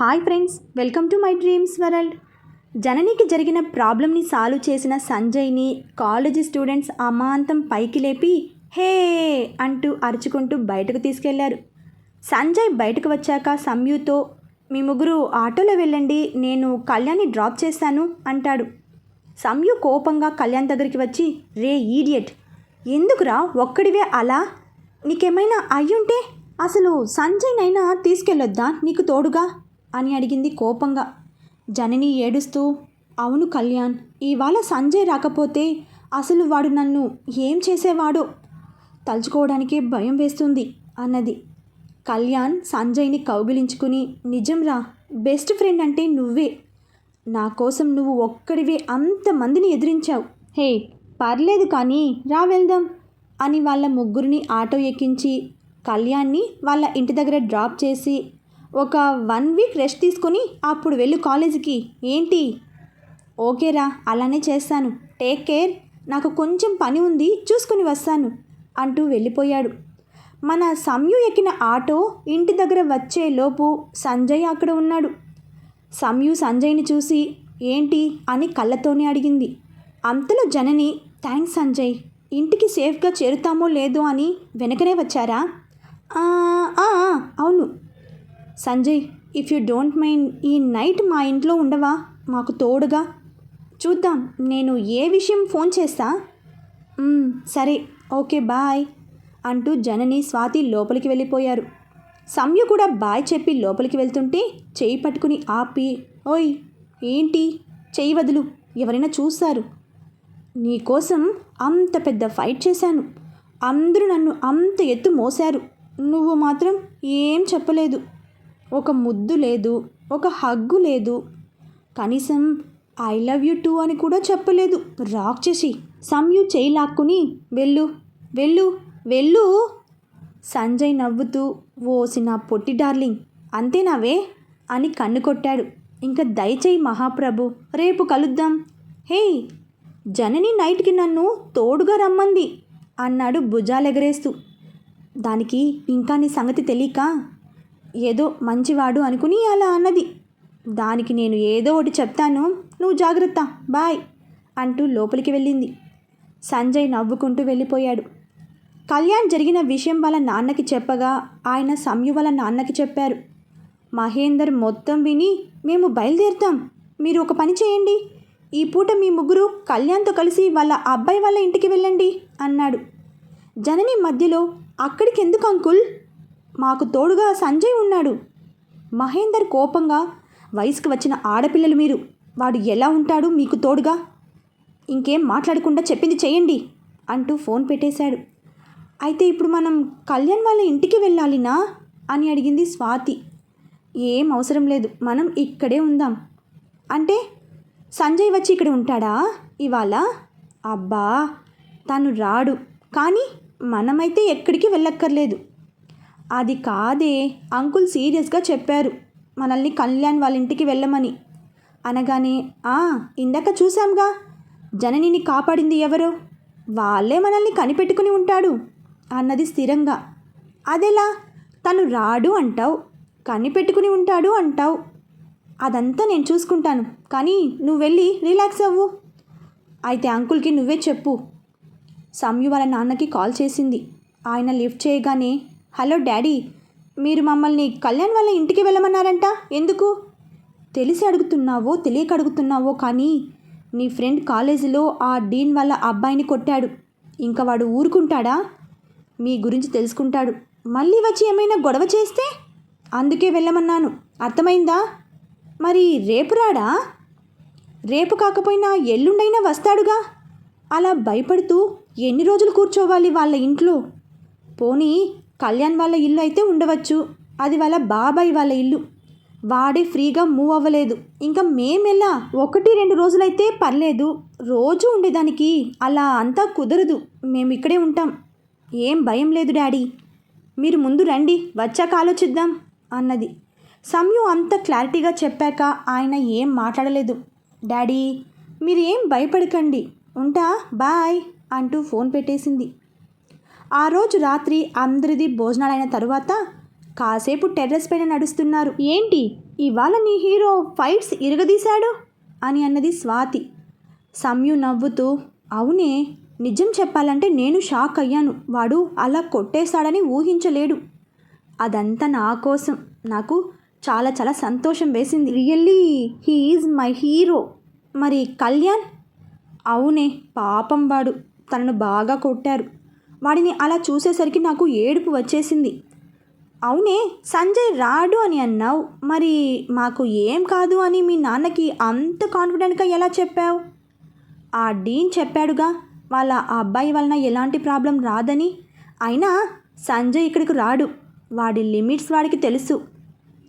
Hi friends welcome to my dreams world జననికి జరిగిన ప్రాబ్లమ్ని solve చేసిన సంజయ్ని కాలేజీ స్టూడెంట్స్ అమాంతం పైకి లేపి హే అంటూ అరుచుకుంటూ బయటకు తీసుకెళ్ళారు. సంజయ్ బయటకు వచ్చాక సంయుతో మీ ముగ్గురు ఆటోలో వెళ్ళండి నేను కళ్యాణ్ని డ్రాప్ చేస్తాను అంటాడు. సంయు కోపంగా కళ్యాణ్ దగ్గరికి వచ్చి రే ఈడియట్ ఎందుకురా ఒక్కడివే అలా? నీకేమైనా అయ్యుంటే అసలు సంజయ్నైనా తీసుకెళ్ళొద్దా? నీకు తోడుగా? అని అడిగింది కోపంగా. జనని ఏడుస్తూ అవును కళ్యాణ్ ఇవాళ సంజయ్ రాకపోతే అసలు వాడు నన్ను ఏం చేసేవాడో? తలుచుకోవడానికే భయం వేస్తుంది అన్నది. కళ్యాణ్ సంజయ్ని కౌగిలించుకుని నిజంరా బెస్ట్ ఫ్రెండ్ అంటే నువ్వే. నా కోసం నువ్వు ఒక్కడివే అంతమందిని ఎదిరించావు. హే పర్లేదు కానీ రా వెళ్దాం అని వాళ్ళ ముగ్గురిని ఆటో ఎక్కించి కళ్యాణ్ని వాళ్ళ ఇంటి దగ్గర డ్రాప్ చేసి ఒక వన్ వీక్ రెస్ట్ తీసుకొని అప్పుడు వెళ్ళు కాలేజీకి. ఏంటి? ఓకేరా అలానే చేస్తాను. Take care. నాకు కొంచెం పని ఉంది చూసుకుని వస్తాను అంటూ వెళ్ళిపోయాడు. మన సంయు ఎక్కిన ఆటో ఇంటి దగ్గర వచ్చే లోపు సంజయ్ అక్కడ ఉన్నాడు. సంయు సంజయ్ని చూసి ఏంటి? అని కళ్ళతోనే అడిగింది. అంతలో జనని థ్యాంక్స్ సంజయ్. ఇంటికి సేఫ్గా చేరుతామో లేదో అని వెనకనే వచ్చారా? అవును. Sanjay if you don't mind ఈ నైట్ మా ఇంట్లో ఉండవా? మాకు తోడుగా. చూద్దాం నేను ఏ విషయం ఫోన్ చేస్తా? సరే ఓకే బాయ్ అంటూ జనని స్వాతి లోపలికి వెళ్ళిపోయారు. సంయు కూడా బాయ్ చెప్పి లోపలికి వెళ్తుంటే చేయి పట్టుకుని ఆపి ఓయ్ ఏంటి? చేయి వదులు ఎవరైనా చూస్తారు? నీకోసం అంత పెద్ద ఫైట్ చేశాను. అందరూ నన్ను అంత ఎత్తు మోశారు. నువ్వు మాత్రం ఏం చెప్పలేదు. ఒక ముద్దు లేదు ఒక హగ్గు లేదు. కనీసం ఐ లవ్ యూ టూ అని కూడా చెప్పలేదు. రాక్షసి చేసి సంయు చేయి లాక్కుని వెళ్ళు వెళ్ళు వెళ్ళు. సంజయ్ నవ్వుతూ ఓసి నా పొట్టి డార్లింగ్ అంతేనావే? అని కన్ను కొట్టాడు. ఇంకా దయచేయి మహాప్రభు రేపు కలుద్దాం. హే జనని నైట్కి నన్ను తోడుగా రమ్మంది అన్నాడు భుజాలెగరేస్తూ. దానికి ఇంకా నీ సంగతి తెలియక? ఏదో మంచివాడు అనుకుని అలా అన్నది. దానికి నేను ఏదో ఒకటి చెప్తాను. నువ్వు జాగ్రత్త. బాయ్ అంటూ లోపలికి వెళ్ళింది. సంజయ్ నవ్వుకుంటూ వెళ్ళిపోయాడు. కళ్యాణ్ జరిగిన విషయం వాళ్ళ నాన్నకి చెప్పగా ఆయన సంయు వాళ్ళ నాన్నకి చెప్పారు. మహేందర్ మొత్తం విని మేము బయలుదేరుతాం. మీరు ఒక పని చేయండి. ఈ పూట మీ ముగ్గురు కళ్యాణ్తో కలిసి వాళ్ళ అబ్బాయి వాళ్ళ ఇంటికి వెళ్ళండి అన్నాడు. జనని మధ్యలో అక్కడికి ఎందుకు అంకుల్? మాకు తోడుగా సంజయ్ ఉన్నాడు. మహేందర్ కోపంగా వయసుకు వచ్చిన ఆడపిల్లలు మీరు వాడు ఎలా ఉంటాడు మీకు తోడుగా? ఇంకేం మాట్లాడకుండా చెప్పింది చేయండి అంటూ ఫోన్ పెట్టేశాడు. అయితే ఇప్పుడు మనం కళ్యాణ్ వాళ్ళ ఇంటికి వెళ్ళాలినా? అని అడిగింది స్వాతి. ఏం అవసరం లేదు మనం ఇక్కడే ఉందాం. అంటే సంజయ్ వచ్చి ఇక్కడ ఉంటాడా ఇవాళ? అబ్బా తను రాడు. కానీ మనమైతే ఎక్కడికి వెళ్ళక్కర్లేదు. అది కాదే అంకుల్ సీరియస్గా చెప్పారు. మనల్ని కళ్యాణ్ వాళ్ళ ఇంటికి వెళ్ళమని. అనగానే ఆ ఇందాక చూశాంగా. జననిని కాపాడింది ఎవరు? వాళ్ళే మనల్ని కనిపెట్టుకుని ఉంటాడు అన్నది స్థిరంగా. అదెలా తను రాడు అంటావు కనిపెట్టుకుని ఉంటాడు అంటావు. అదంతా నేను చూసుకుంటాను కానీ నువ్వు వెళ్ళి రిలాక్స్ అవ్వు. అయితే అంకుల్కి నువ్వే చెప్పు. సమ్యు వాళ్ళ నాన్నకి కాల్ చేసింది. ఆయన లిఫ్ట్ చేయగానే హలో డాడీ మీరు మమ్మల్ని కళ్యాణ్ వాళ్ళ ఇంటికి వెళ్ళమన్నారంట? ఎందుకు? తెలిసి అడుగుతున్నావో తెలియక అడుగుతున్నావో కానీ నీ ఫ్రెండ్ కాలేజీలో ఆ డీన్ వాళ్ళ అబ్బాయిని కొట్టాడు. ఇంకా వాడు ఊరుకుంటాడా? మీ గురించి తెలుసుకుంటాడు. మళ్ళీ వచ్చి ఏమైనా గొడవ చేస్తే? అందుకే వెళ్ళమన్నాను. అర్థమైందా? మరి రేపు రాడా? రేపు కాకపోయినా ఎల్లుండైనా వస్తాడుగా? అలా భయపడుతూ ఎన్ని రోజులు కూర్చోవాలి వాళ్ళ ఇంట్లో? పోనీ కళ్యాణ్ వాళ్ళ ఇల్లు అయితే ఉండవచ్చు. అది వాళ్ళ బాబాయ్ వాళ్ళ ఇల్లు. వాడే ఫ్రీగా మూవ్ అవ్వలేదు. ఇంకా మేమెలా ఒకటి రెండు రోజులైతే పర్లేదు. రోజు ఉండేదానికి అలా అంతా కుదరదు. మేము ఇక్కడే ఉంటాం. ఏం భయం లేదు డాడీ. మీరు ముందు రండి. వచ్చాక ఆలోచిద్దాం అన్నది. సమయం అంత క్లారిటీగా చెప్పాక ఆయన ఏం మాట్లాడలేదు. డాడీ మీరేం భయపడకండి. ఉంటా బాయ్ అంటూ ఫోన్ పెట్టేసింది. ఆ రోజు రాత్రి అందరిది భోజనాలైన తరువాత కాసేపు టెర్రస్ పైన నడుస్తున్నారు. ఏంటి? ఇవాళ నీ హీరో ఫైట్స్ ఇరగదీశాడు? అని అన్నది స్వాతి. సమ్యు నవ్వుతూ అవునే నిజం చెప్పాలంటే నేను షాక్ అయ్యాను. వాడు అలా కొట్టేశాడని ఊహించలేడు. అదంతా నా కోసం. నాకు చాలా చాలా సంతోషం వేసింది. Really he is my hero. మరి కళ్యాణ్? అవునే పాపం వాడు. తనను బాగా కొట్టారు. వాడిని అలా చూసేసరికి నాకు ఏడుపు వచ్చేసింది. అవునే సంజయ్ రాడు అని అన్నావు. మరి మాకు ఏం కాదు అని మీ నాన్నకి అంత కాన్ఫిడెంట్గా ఎలా చెప్పావు? ఆ డీన్ చెప్పాడుగా వాళ్ళ అబ్బాయి వలన ఎలాంటి ప్రాబ్లం రాదని. అయినా సంజయ్ ఇక్కడికి రాడు. వాడి లిమిట్స్ వాడికి తెలుసు.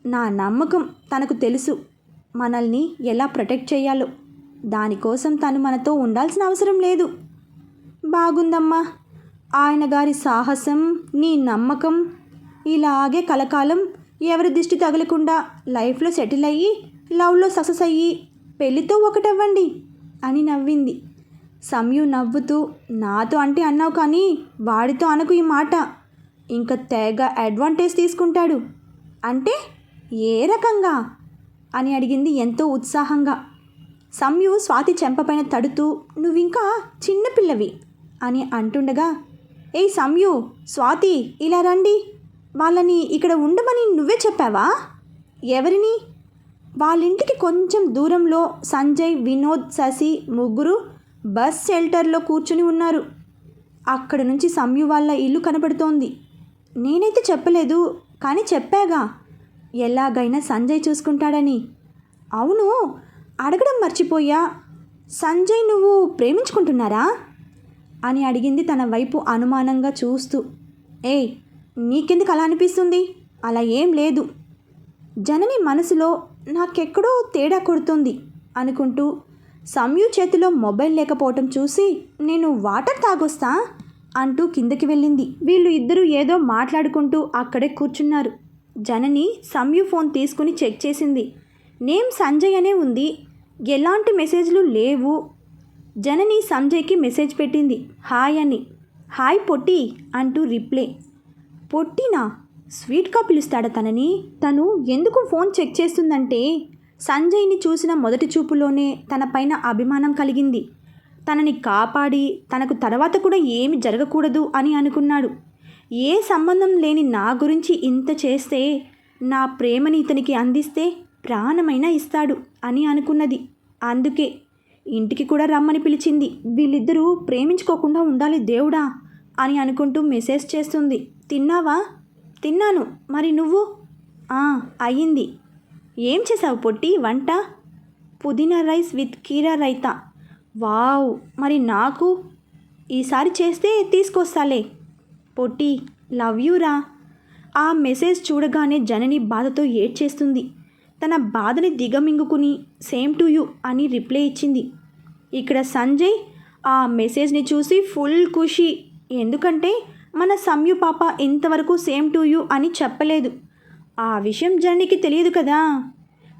నా నమ్మకం తనకు తెలుసు. మనల్ని ఎలా ప్రొటెక్ట్ చేయాలో. దానికోసం తను మనతో ఉండాల్సిన అవసరం లేదు. బాగుందమ్మా. ఆయన గారి సాహసం నీ నమ్మకం ఇలాగే కలకాలం ఎవరి దిష్టి తగలకుండా లైఫ్లో సెటిల్ అయ్యి లవ్లో సక్సెస్ అయ్యి పెళ్ళితో ఒకటవ్వండి అని నవ్వింది. సమయం నవ్వుతూ నాతో అంటే అన్నావు కానీ వాడితో అనకు ఈ మాట. ఇంకా తెగ అడ్వాంటేజ్ తీసుకుంటాడు. అంటే ఏ రకంగా? అని అడిగింది ఎంతో ఉత్సాహంగా. సమ్యు స్వాతి చెంపపైన తడుతూ నువ్వింకా చిన్నపిల్లవి అని అంటుండగా ఏ సమ్యు స్వాతి ఇలా రండి. వాళ్ళని ఇక్కడ ఉండమని నువ్వే చెప్పావా? ఎవరిని? వాళ్ళింటికి కొంచెం దూరంలో సంజయ్ వినోద్ శశి ముగ్గురు బస్ షెల్టర్లో కూర్చుని ఉన్నారు. అక్కడ నుంచి సమ్యు వాళ్ళ ఇల్లు కనబడుతోంది. నేనైతే చెప్పలేదు కానీ చెప్పాగా. ఎలాగైనా సంజయ్ చూసుకుంటాడని. అవును అడగడం మర్చిపోయా. సంజయ్ నువ్వు ప్రేమించుకుంటున్నారా? అని అడిగింది తన వైపు అనుమానంగా చూస్తూ. ఏయ్ నీకెందుకు అలా అనిపిస్తుంది? అలా ఏం లేదు. జనని మనసులో నాకెక్కడో తేడా కొడుతుంది అనుకుంటూ సమ్యు చేతిలో మొబైల్ లేకపోవటం చూసి నేను వాటర్ తాగొస్తా? అంటూ కిందకి వెళ్ళింది. వీళ్ళు ఇద్దరు ఏదో మాట్లాడుకుంటూ అక్కడే కూర్చున్నారు. జనని సమ్యు ఫోన్ తీసుకుని చెక్ చేసింది. నేమ్ సంజయ్ అనే ఉంది. ఎలాంటి మెసేజ్లు లేవు. జనని సంజయ్కి మెసేజ్ పెట్టింది. హాయ్ అని. హాయ్ పొట్టి అంటూ రిప్లై. పొట్టినా? స్వీట్గా పిలుస్తాడా తనని? తను ఎందుకు ఫోన్ చెక్ చేస్తుందంటే సంజయ్ని చూసిన మొదటి చూపులోనే తన పైన అభిమానం కలిగింది. తనని కాపాడి తనకు తర్వాత కూడా ఏమి జరగకూడదు అని అనుకున్నాడు. ఏ సంబంధం లేని నా గురించి ఇంత చేస్తే నా ప్రేమని ఇతనికి అందిస్తే ప్రాణమైనా ఇస్తాడు అని అనుకున్నది. అందుకే ఇంటికి కూడా రమ్మని పిలిచింది. వీళ్ళిద్దరూ ప్రేమించుకోకుండా ఉండాలి దేవుడా అని అనుకుంటూ మెసేజ్ చేస్తుంది. తిన్నావా? తిన్నాను. మరి నువ్వు? "ఆ, అయ్యింది. ఏం చేసావు పొట్టి? వంట? పుదీనా రైస్ విత్ కీరా రైతా? వావ్ మరి నాకు? ఈసారి చేస్తే తీసుకొస్తాలే. పొట్టి లవ్ యూరా? ఆ మెసేజ్ చూడగానే జనని బాధతో ఏడ్చేస్తుంది. తన బాధని దిగమింగుకుని సేమ్ టు యూ అని రిప్లై ఇచ్చింది. ఇక్కడ సంజయ్ ఆ మెసేజ్ని చూసి ఫుల్ ఖుషి. ఎందుకంటే మన సమ్యు పాప ఇంతవరకు సేమ్ టు యూ అని చెప్పలేదు. ఆ విషయం జననికి తెలియదు కదా.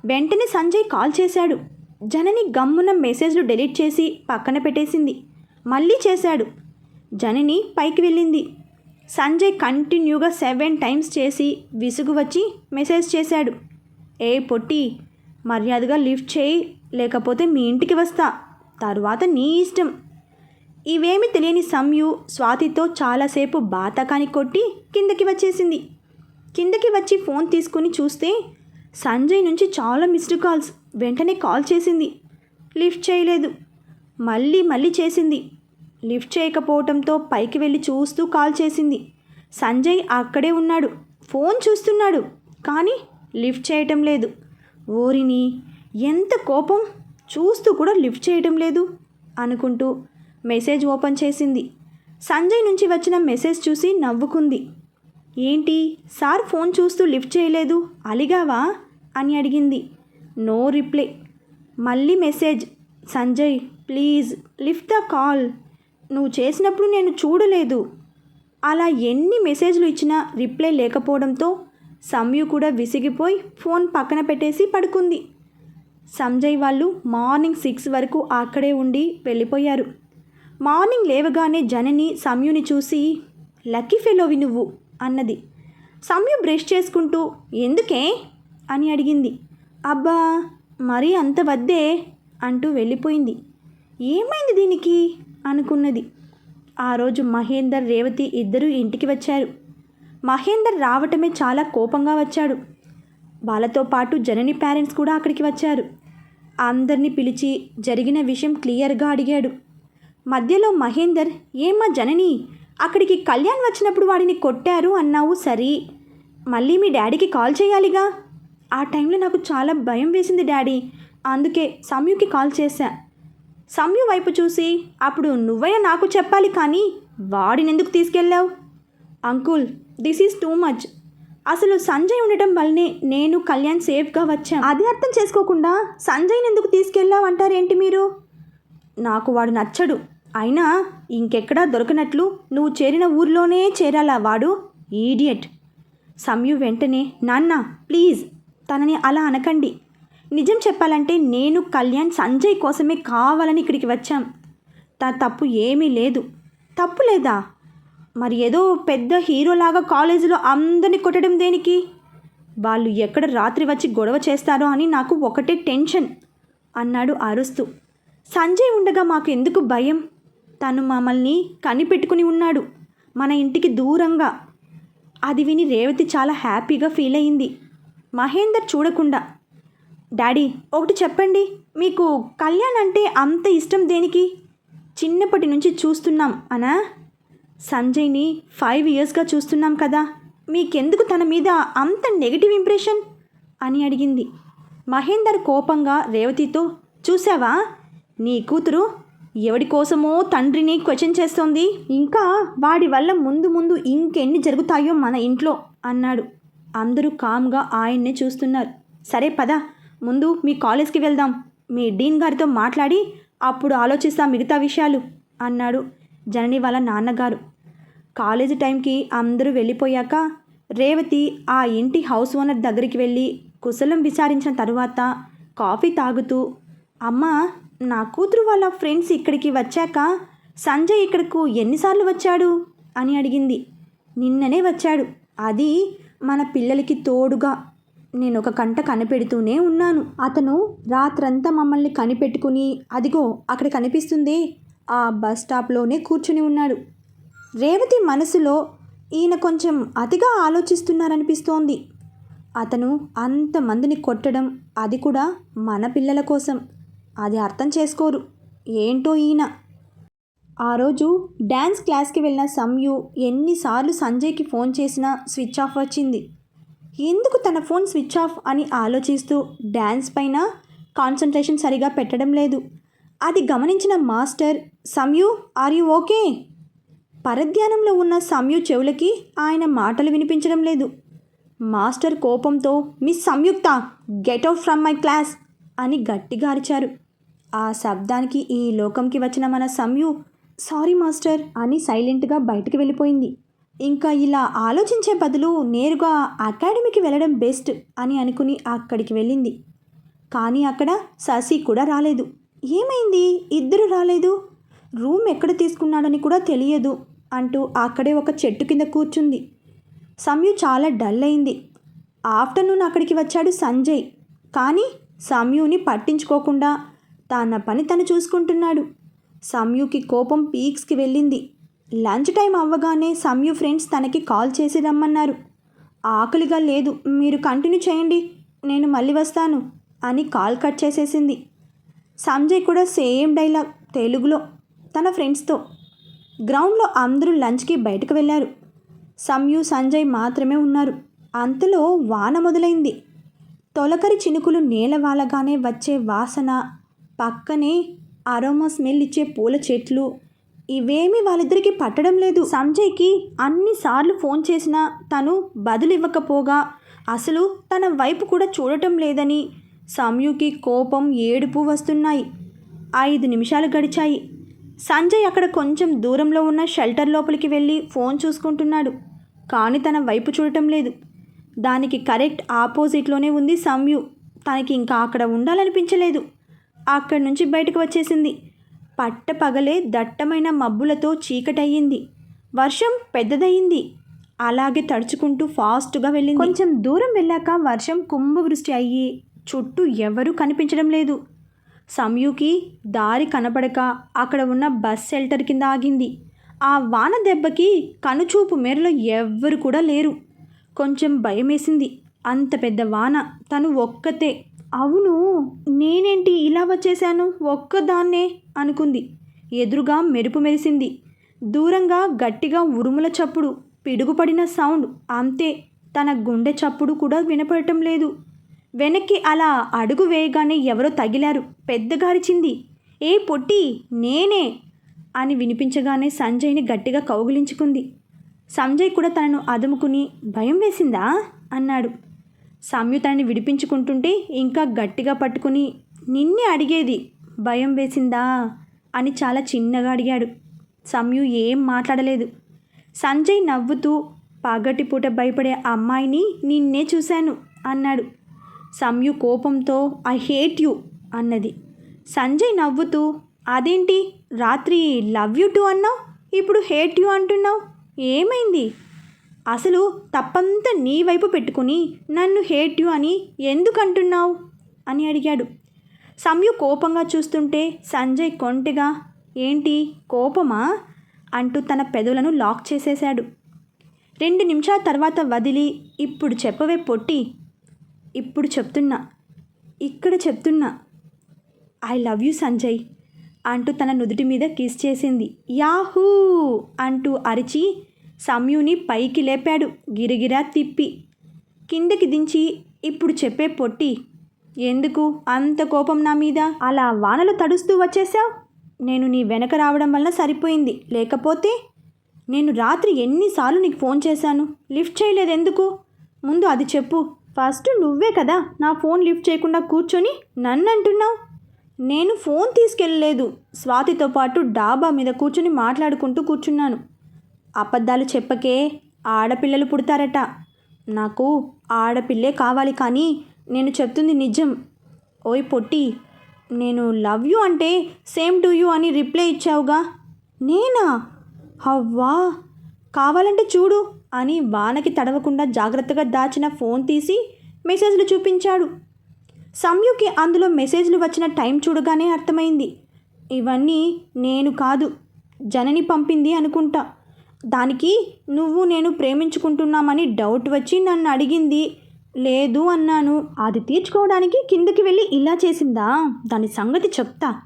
వెంటనే సంజయ్ కాల్ చేశాడు. జనని గమ్మున మెసేజ్లు డెలీట్ చేసి పక్కన పెట్టేసింది. మళ్ళీ చేశాడు. జనని పైకి వెళ్ళింది. సంజయ్ కంటిన్యూగా సెవెన్ టైమ్స్ చేసి విసుగు వచ్చి మెసేజ్ చేశాడు. ఏ పొట్టి మర్యాదగా లిఫ్ట్ చేయి లేకపోతే మీ ఇంటికి వస్తా. తరువాత నీ ఇష్టం. ఇవేమి తెలియని సమ్యు స్వాతితో చాలాసేపు బాతకాని కొట్టి కిందకి వచ్చేసింది. కిందకి వచ్చి ఫోన్ తీసుకుని చూస్తే సంజయ్ నుంచి చాలా మిస్డ్ కాల్స్. వెంటనే కాల్ చేసింది. లిఫ్ట్ చేయలేదు. మళ్ళీ మళ్ళీ చేసింది. లిఫ్ట్ చేయకపోవటంతో పైకి వెళ్ళి చూస్తూ కాల్ చేసింది. సంజయ్ అక్కడే ఉన్నాడు. ఫోన్ చూస్తున్నాడు. కానీ లిఫ్ట్ చేయటం లేదు. ఓరిని ఎంత కోపం! చూస్తూ కూడా లిఫ్ట్ చేయటం లేదు అనుకుంటూ మెసేజ్ ఓపెన్ చేసింది. సంజయ్ నుంచి వచ్చిన మెసేజ్ చూసి నవ్వుకుంది. ఏంటి సార్ ఫోన్ చూస్తూ లిఫ్ట్ చేయలేదు అలిగావా? అని అడిగింది. No reply. మళ్ళీ message. Sanjay please lift the call. నువ్వు చేసినప్పుడు నేను చూడలేదు. అలా ఎన్ని మెసేజ్లు ఇచ్చినా రిప్లై లేకపోవడంతో సమ్యు కూడా విసిగిపోయి ఫోన్ పక్కన పెట్టేసి పడుకుంది. సంజయ్ వాళ్ళు మార్నింగ్ సిక్స్ వరకు అక్కడే ఉండి వెళ్ళిపోయారు. మార్నింగ్ లేవగానే జనని సమ్యుని చూసి లక్కీ ఫెలోవి నువ్వు అన్నది. సమ్యు బ్రష్ చేసుకుంటూ ఎందుకే? అని అడిగింది. అబ్బా మరీ అంత వద్దే అంటూ వెళ్ళిపోయింది. ఏమైంది దీనికి? అనుకున్నది. ఆ రోజు మహేందర్ రేవతి ఇద్దరూ ఇంటికి వచ్చారు. మహేందర్ రావటమే చాలా కోపంగా వచ్చాడు. వాళ్ళతో పాటు జనని పేరెంట్స్ కూడా అక్కడికి వచ్చారు. అందరినీ పిలిచి జరిగిన విషయం క్లియర్గా అడిగాడు. మధ్యలో మహేందర్ ఏమ్మా జనని అక్కడికి కళ్యాణ్ వచ్చినప్పుడు వాడిని కొట్టారు అన్నావు సరే. మళ్ళీ మీ డాడీకి కాల్ చేయాలిగా? ఆ టైంలో నాకు చాలా భయం వేసింది డాడీ. అందుకే సమ్యుకి కాల్ చేశా. సమ్యు వైపు చూసి అప్పుడు నువ్వైనా నాకు చెప్పాలి కానీ వాడినెందుకు తీసుకెళ్ళావు? Uncle this is too much అసలు సంజయ్ ఉండటం వల్లనే నేను కళ్యాణ్ సేఫ్గా వచ్చాం. అది అర్థం చేసుకోకుండా సంజయ్ని ఎందుకు తీసుకెళ్ళావంటారేంటి మీరు? నాకు వాడు నచ్చడు. అయినా ఇంకెక్కడా దొరకనట్లు నువ్వు చేరిన ఊర్లోనే చేరాలా వాడు? ఈడియట్ సమ్యు వెంటనే నాన్న ప్లీజ్ తనని అలా అనకండి. నిజం చెప్పాలంటే నేను కళ్యాణ్ సంజయ్ కోసమే కావాలని ఇక్కడికి వచ్చాం. తన తప్పు ఏమీ లేదు. తప్పు లేదా? మరి ఏదో పెద్ద హీరోలాగా కాలేజీలో అందరిని కొట్టడం దేనికి? వాళ్ళు ఎక్కడ రాత్రి వచ్చి గొడవ చేస్తారో అని నాకు ఒకటే టెన్షన్ అన్నాడు అరుస్తూ. సంజయ్ ఉండగా మాకు ఎందుకు భయం? తను మమ్మల్ని కనిపెట్టుకుని ఉన్నాడు మన ఇంటికి దూరంగా. అది విని రేవతి చాలా హ్యాపీగా ఫీల్ అయింది. మహేందర్ చూడకుండా డాడీ ఒకటి చెప్పండి మీకు కళ్యాణ్ అంటే అంత ఇష్టం దేనికి? చిన్నప్పటి నుంచి చూస్తున్నాం అనా? సంజయ్ని ఫైవ్ ఇయర్స్గా చూస్తున్నాం కదా మీకెందుకు తన మీద అంత నెగిటివ్ ఇంప్రెషన్ అని అడిగింది. మహేందర్ కోపంగా రేవతితో చూసావా? నీ కూతురు ఎవడి కోసమో తండ్రిని క్వశ్చన్ చేస్తోంది. ఇంకా వాడి వల్ల ముందు ముందు ఇంకెన్ని జరుగుతాయో మన ఇంట్లో అన్నాడు. అందరూ కామ్గా ఆయన్నే చూస్తున్నారు. సరే పద. ముందు మీ కాలేజ్కి వెళ్దాం. మీ డీన్ గారితో మాట్లాడి అప్పుడు ఆలోచిస్తాం మిగతా విషయాలు అన్నాడు జనని వాళ్ళ నాన్నగారు. కాలేజీ టైంకి అందరూ వెళ్ళిపోయాక రేవతి ఆ ఇంటి హౌస్ ఓనర్ దగ్గరికి వెళ్ళి కుశలం విచారించిన తరువాత కాఫీ తాగుతూ అమ్మ నా కూతురు వాళ్ళ ఫ్రెండ్స్ ఇక్కడికి వచ్చాక సంజయ్ ఇక్కడకు ఎన్నిసార్లు వచ్చాడు? అని అడిగింది. నిన్ననే వచ్చాడు. అది మన పిల్లలకి తోడుగా. నేను ఒక కంట కనిపెడుతూనే ఉన్నాను. అతను రాత్రంతా మమ్మల్ని కనిపెట్టుకుని అదిగో అక్కడ కనిపిస్తుంది. ఆ బస్ స్టాప్లోనే కూర్చుని ఉన్నాడు. రేవతి మనసులో ఈయన కొంచెం అతిగా ఆలోచిస్తున్నారనిపిస్తోంది. అతను అంతమందిని కొట్టడం అది కూడా మన పిల్లల కోసం. అది అర్థం చేసుకోరు. ఏంటో ఈయన? ఆ రోజు డ్యాన్స్ క్లాస్కి వెళ్ళిన సంయు ఎన్నిసార్లు సంజయ్కి ఫోన్ చేసినా స్విచ్ ఆఫ్ వచ్చింది. ఎందుకు తన ఫోన్ స్విచ్ ఆఫ్ అని ఆలోచిస్తూ డ్యాన్స్ పైన కాన్సన్ట్రేషన్ సరిగా పెట్టడం లేదు. అది గమనించిన master Samyu are you okay? పరధ్యానంలో ఉన్న సంయు చెవులకి ఆయన మాటలు వినిపించడం లేదు. మాస్టర్ కోపంతో miss Samyuktha get out from my class అని గట్టిగా అరిచారు. ఆ శబ్దానికి ఈ లోకంకి వచ్చిన మన సంయు సారీ మాస్టర్ అని సైలెంట్గా బయటికి వెళ్ళిపోయింది. ఇంకా ఇలా ఆలోచించే బదులు నేరుగా అకాడమీకి వెళ్ళడం బెస్ట్ అని అనుకుని అక్కడికి వెళ్ళింది. కానీ అక్కడ శశి కూడా రాలేదు. ఏమైంది? ఇద్దరు రాలేదు? రూమ్ ఎక్కడ తీసుకున్నాడని కూడా తెలియదు. అంటూ అక్కడే ఒక చెట్టు కింద కూర్చుంది. సమ్యు చాలా డల్ అయింది. ఆఫ్టర్నూన్ అక్కడికి వచ్చాడు సంజయ్. కానీ సమ్యుని పట్టించుకోకుండా తన పని తను చూసుకుంటున్నాడు. సంయుకి కోపం పీక్స్కి వెళ్ళింది. లంచ్ టైం అవ్వగానే సమ్యు ఫ్రెండ్స్ తనకి కాల్ చేసి రమ్మన్నారు. ఆకలిగా లేదు మీరు కంటిన్యూ చేయండి నేను మళ్ళీ వస్తాను అని కాల్ కట్ చేసేసింది. సంజయ్ కూడా సేమ్ డైలాగ్ తెలుగులో తన ఫ్రెండ్స్తో. గ్రౌండ్లో అందరూ లంచ్కి బయటకు వెళ్ళారు. సంయు సంజయ్ మాత్రమే ఉన్నారు. అంతలో వాన మొదలైంది. తొలకరి చినుకులు నేల వాలగానే వచ్చే వాసన పక్కనే అరోమా స్మెల్ ఇచ్చే పూల చెట్లు ఇవేమీ వాళ్ళిద్దరికీ పట్టడం లేదు. సంజయ్కి అన్నిసార్లు ఫోన్ చేసినా తను బదులు ఇవ్వకపోగా అసలు తన వైపు కూడా చూడటం లేదని సంయుకి కోపం ఏడుపు వస్తున్నాయి. ఐదు నిమిషాలు గడిచాయి. సంజయ్ అక్కడ కొంచెం దూరంలో ఉన్న షెల్టర్ లోపలికి వెళ్ళి ఫోన్ చూసుకుంటున్నాడు. కానీ తన వైపు చూడటం లేదు. దానికి కరెక్ట్ ఆపోజిట్లోనే ఉంది సంయు తనకి ఇంకా అక్కడ ఉండాలనిపించలేదు. అక్కడి నుంచి బయటకు వచ్చేసింది. పట్ట పగలే దట్టమైన మబ్బులతో చీకటయ్యింది. వర్షం పెద్దదయ్యింది. అలాగే తడుచుకుంటూ ఫాస్ట్గా వెళ్ళింది. కొంచెం దూరం వెళ్ళాక వర్షం కుంభవృష్టి అయ్యి చుట్టూ ఎవరూ కనిపించడం లేదు. సమయుకి దారి కనపడక అక్కడ ఉన్న బస్ షెల్టర్ కింద ఆగింది. ఆ వాన దెబ్బకి కనుచూపు మేరలో ఎవ్వరు కూడా లేరు. కొంచెం భయమేసింది. అంత పెద్ద వాన. తను ఒక్కతే. అవును నేనేంటి ఇలా వచ్చేశాను? ఒక్కదాన్నే అనుకుంది. ఎదురుగా మెరుపు మెరిసింది. దూరంగా గట్టిగా ఉరుముల చప్పుడు పిడుగుపడిన సౌండ్ అంతే. తన గుండె చప్పుడు కూడా వినపడటం లేదు. వెనక్కి అలా అడుగు వేయగానే ఎవరో తగిలారు. పెద్దగారిచింది. ఏ పొట్టి నేనే! అని వినిపించగానే సంజయ్ని గట్టిగా కౌగిలించుకుంది. సంజయ్ కూడా తనను అదుముకుని భయం వేసిందా? అన్నాడు. సమ్యు తనని విడిపించుకుంటుంటే ఇంకా గట్టిగా పట్టుకుని నిన్నే అడిగేది భయం వేసిందా? అని చాలా చిన్నగా అడిగాడు. సమ్యు ఏం మాట్లాడలేదు. సంజయ్ నవ్వుతూ పగటిపూట భయపడే అమ్మాయిని నిన్నే చూశాను అన్నాడు. సమ్యు కోపంతో ఐ హేట్ యు అన్నది. సంజయ్ నవ్వుతూ అదేంటి? రాత్రి లవ్ యు టు అన్నావు? ఇప్పుడు హేట్ యు అంటున్నావు? ఏమైంది? అసలు తప్పంతా నీ వైపు పెట్టుకుని నన్ను హేట్ యు అని ఎందుకు అంటున్నావు? అని అడిగాడు. సమ్యు కోపంగా చూస్తుంటే సంజయ్ కొంటెగా ఏంటి? కోపమా? అంటూ తన పెదవులను లాక్ చేసేశాడు. రెండు నిమిషాల తర్వాత వదిలి ఇప్పుడు చెప్పవే పొట్టి ఇప్పుడు చెప్తున్నా ఇక్కడ చెప్తున్నా. ఐ లవ్ యూ సంజయ్ అంటూ తన నుదుటి మీద కిస్ చేసింది. యాహూ! అంటూ అరిచి సమ్యుని పైకి లేపాడు గిరిగిరా తిప్పి. కిందకి దించి ఇప్పుడు చెప్పే పొట్టి ఎందుకు అంత కోపం నా మీద? అలా వానలు తడుస్తూ వచ్చేసావు నేను నీ వెనక రావడం వల్ల సరిపోయింది. లేకపోతే నేను రాత్రి ఎన్నిసార్లు నీకు ఫోన్ చేశాను? లిఫ్ట్ చేయలేదు ఎందుకు ముందు అది చెప్పు. ఫస్ట్ నువ్వే కదా నా ఫోన్ లిఫ్ట్ చేయకుండా కూర్చొని నన్ను అంటున్నావు నేను ఫోన్ తీసుకెళ్ళలేదు. స్వాతితో పాటు డాబా మీద కూర్చొని మాట్లాడుకుంటూ కూర్చున్నాను. అబద్ధాలు చెప్పకే ఆడపిల్లలు పుడతారట. నాకు ఆడపిల్లే కావాలి కానీ నేను చెప్తుంది నిజం. ఓయ్ పొట్టి నేను లవ్ యూ అంటే సేమ్ టు యూ అని రిప్లై ఇచ్చావుగా. నేనా? అవ్వా! కావాలంటే చూడు. అని వానకి తడవకుండా జాగ్రత్తగా దాచిన ఫోన్ తీసి మెసేజ్లు చూపించాడు. సంయుకి అందులో మెసేజ్లు వచ్చిన టైం చూడగానే అర్థమైంది. ఇవన్నీ నేను కాదు జనని పంపింది అనుకుంటా. దానికి నువ్వు నేను ప్రేమించుకుంటున్నామని డౌట్ వచ్చి నన్ను అడిగింది. లేదు అన్నాను. అది తీర్చుకోవడానికి కిందకి వెళ్ళి ఇలా చేసిందా? దాని సంగతి చెప్తా.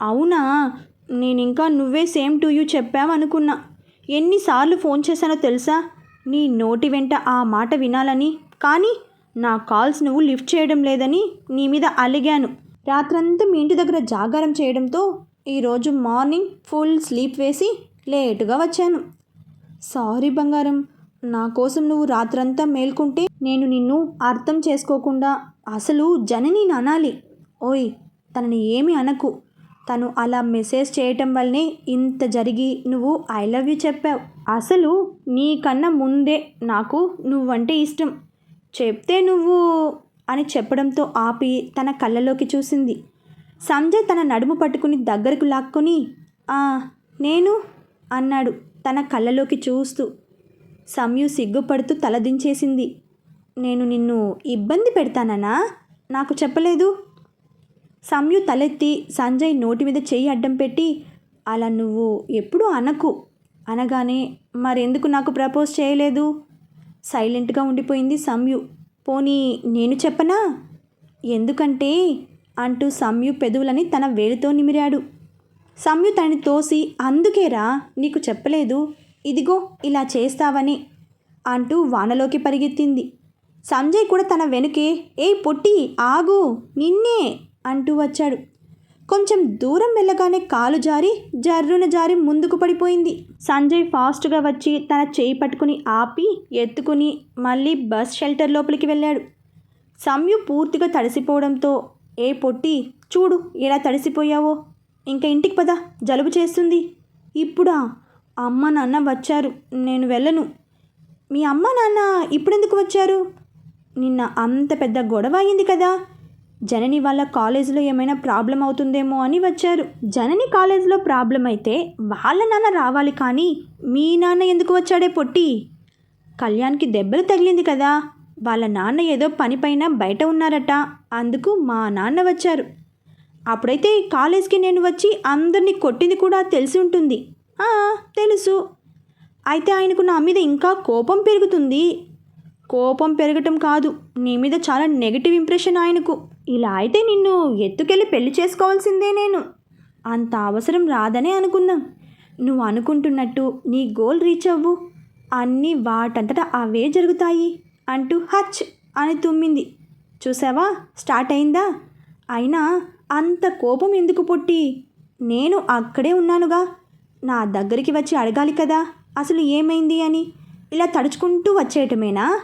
అవునా? నేను ఇంకా నువ్వే సేమ్ టు యూ చెప్పావు అనుకున్నా ఎన్నిసార్లు ఫోన్ చేశానో తెలుసా? నీ నోటి వెంట ఆ మాట వినాలని. కానీ నా కాల్స్ నువ్వు లిఫ్ట్ చేయడం లేదని నీ మీద అలిగాను. రాత్రంతా మీ ఇంటి దగ్గర జాగారం చేయడంతో ఈరోజు మార్నింగ్ ఫుల్ స్లీప్ వేసి లేటుగా వచ్చాను. సారీ బంగారం నా కోసం నువ్వు రాత్రంతా మేల్కుంటే నేను నిన్ను అర్థం చేసుకోకుండా అసలు జనని అనాలి. ఓయ్ తనని ఏమి అనకు. తను అలా మెసేజ్ చేయటం వల్లనే ఇంత జరిగి నువ్వు ఐ లవ్ యూ చెప్పావు. అసలు నీకన్నా ముందే నాకు నువ్వంటే ఇష్టం. చెప్తే నువ్వు అని చెప్పడంతో ఆపి తన కళ్ళలోకి చూసింది. సంజయ్ తన నడుము పట్టుకుని దగ్గరకు లాక్కొని "ఆ, నేను అన్నాడు తన కళ్ళలోకి చూస్తూ. సంయు సిగ్గుపడుతూ తలదించేసింది. నేను నిన్ను ఇబ్బంది పెడతాననా నాకు చెప్పలేదు? సంయు తలెత్తి సంజయ్ నోటి మీద చెయ్యి అడ్డం పెట్టి అలా నువ్వు ఎప్పుడూ అనకు. అనగానే మరెందుకు నాకు ప్రపోజ్ చేయలేదు? సైలెంట్గా ఉండిపోయింది సంయు పోనీ నేను చెప్పనా? ఎందుకంటే అంటూ సంయు పెదవులని తన వేలితో నిమిరాడు. సంయు తనని తోసి అందుకేరా నీకు చెప్పలేదు. ఇదిగో ఇలా చేస్తావని అంటూ వానలోకి పరిగెత్తింది. సంజయ్ కూడా తన వెనుకే ఏ పొట్టి ఆగు నిన్నే అంటూ వచ్చాడు. కొంచెం దూరం వెళ్ళగానే కాలు జారి జర్రున జారి ముందుకు పడిపోయింది. సంజయ్ ఫాస్ట్గా వచ్చి తన చేయి పట్టుకుని ఆపి ఎత్తుకుని మళ్ళీ బస్ షెల్టర్ లోపలికి వెళ్ళాడు. సంయు పూర్తిగా తడిసిపోవడంతో ఏ పొట్టి చూడు ఎలా తడిసిపోయావో. ఇంకా ఇంటికి పద జలుబు చేస్తుంది. ఇప్పుడా? అమ్మ నాన్న వచ్చారు నేను వెళ్ళను. మీ అమ్మ నాన్న ఇప్పుడెందుకు వచ్చారు? నిన్న అంత పెద్ద గొడవ అయింది కదా. జనని వాళ్ళ కాలేజీలో ఏమైనా ప్రాబ్లం అవుతుందేమో అని వచ్చారు. జనని కాలేజీలో ప్రాబ్లం అయితే వాళ్ళ నాన్న రావాలి కానీ మీ నాన్న ఎందుకు వచ్చాడే పొట్టి? కళ్యాణ్కి దెబ్బలు తగిలింది కదా. వాళ్ళ నాన్న ఏదో పనిపైన బయట ఉన్నారట. అందుకు మా నాన్న వచ్చారు. అప్పుడైతే కాలేజ్కి నేను వచ్చి అందరినీ కొట్టింది కూడా తెలిసి ఉంటుంది. తెలుసు. అయితే ఆయనకు నా మీద ఇంకా కోపం పెరుగుతుంది. కోపం పెరగటం కాదు. నీ మీద చాలా నెగిటివ్ ఇంప్రెషన్ ఆయనకు. ఇలా అయితే నిన్ను ఎత్తుకెళ్ళి పెళ్ళి చేసుకోవాల్సిందే నేను. అంత అవసరం రాదనే అనుకుందాం. నువ్వు అనుకుంటున్నట్టు నీ గోల్ రీచ్ అవ్వు. అన్నీ వాటంతట అవే జరుగుతాయి అంటూ హచ్ అని తుమ్మింది. చూసావా? స్టార్ట్ అయిందా? అయినా అంత కోపం ఎందుకు పుట్టి? నేను అక్కడే ఉన్నానుగా. నా దగ్గరికి వచ్చి అడగాలి కదా. అసలు ఏమైంది అని ఇలా తడుచుకుంటూ వచ్చేయటమేనా?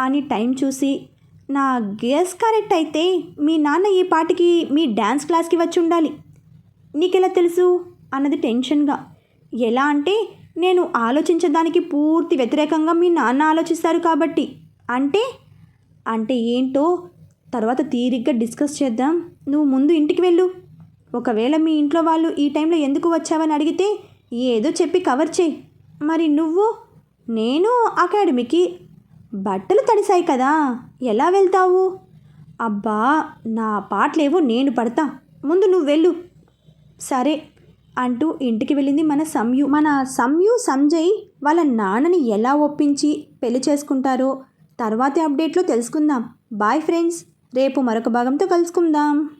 అని టైం చూసి నా గెస్ కరెక్ట్ అయితే మీ నాన్న ఈ పాటికి మీ డ్యాన్స్ క్లాస్కి వచ్చి ఉండాలి. నీకెలా తెలుసు? అన్నది టెన్షన్గా. ఎలా అంటే నేను ఆలోచించడానికి పూర్తి వ్యతిరేకంగా మీ నాన్న ఆలోచిస్తారు కాబట్టి. అంటే? అంటే ఏంటో? తర్వాత తీరిగ్గా డిస్కస్ చేద్దాం. నువ్వు ముందు ఇంటికి వెళ్ళు. ఒకవేళ మీ ఇంట్లో వాళ్ళు ఈ టైంలో ఎందుకు వచ్చావని అడిగితే ఏదో చెప్పి కవర్ చేయి. మరి నువ్వు? నేను అకాడమీకి బట్టలు తడిసాయి కదా ఎలా వెళ్తావు? అబ్బా నా పాటలేవో నేను పడతా. ముందు నువ్వు వెళ్ళు. సరే అంటూ ఇంటికి వెళ్ళింది మన సంయు. మన సంయు సంజయ్ వాళ్ళ నాన్నని ఎలా ఒప్పించి పెళ్ళి చేసుకుంటారో తర్వాతి అప్డేట్లో తెలుసుకుందాం. బాయ్ ఫ్రెండ్స్ రేపు మరొక భాగంతో కలుసుకుందాం.